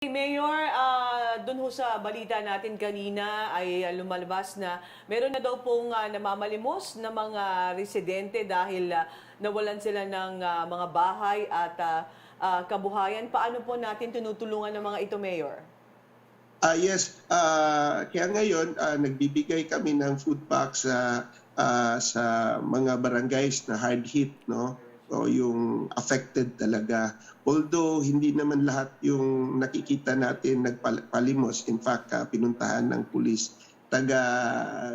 Mayor, ah, dun ho sa balita natin kanina ay ah, lumalabas na meron na daw pong ah, namamalimos na mga residente dahil ah, nawalan sila ng ah, mga bahay at ah, ah, kabuhayan. Paano po natin tinutulungan ng mga ito, Mayor? Ah yes, ah kaya ngayon ah, nagbibigay kami ng food packs sa ah, sa mga barangays na hard hit no o yung affected talaga. Although hindi naman lahat yung nakikita natin nagpalimos, in fact ah, pinuntahan ng pulis taga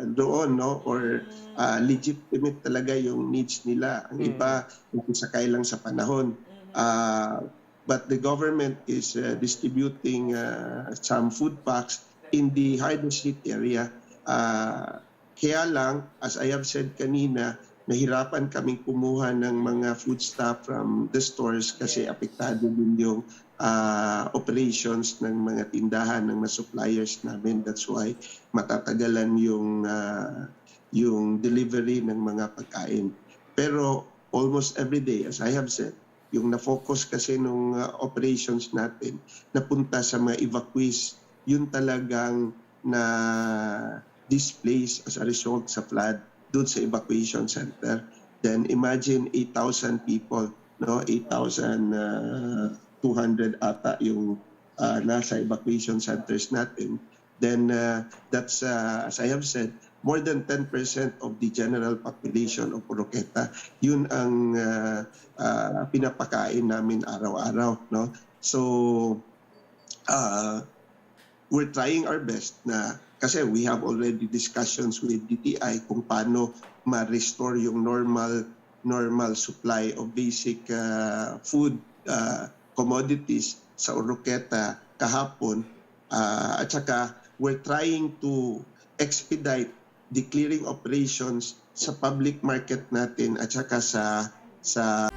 doon no or ah, legitimate talaga yung needs nila. Ang iba sakay lang sa panahon. Ah, but the government is uh, distributing uh, some food packs in the hardest hit area. Uh, kaya lang, as I have said kanina, nahirapan kaming kumuha ng mga food stuff from the stores kasi apektado din yung uh, operations ng mga tindahan ng mga suppliers namin. That's why matatagalan yung uh, yung delivery ng mga pagkain. Pero almost every day, as I have said, yung na-focus kasi nung uh, operations natin, napunta sa mga evacuees, yun talagang na displaced as a result sa flood doon sa evacuation center. Then imagine 8,000 people, no? 8,200 ata yung uh, nasa evacuation centers natin. Then uh, that's, uh, as I have said, more than 10% of the general population of Oroqueta. Yun ang uh, uh, pinapakain namin araw-araw. No? So, uh, we're trying our best na kasi we have already discussions with DTI kung paano ma-restore yung normal normal supply of basic uh, food uh, commodities sa Oroqueta kahapon. Uh, at saka we're trying to expedite the clearing operations sa public market natin at saka sa sa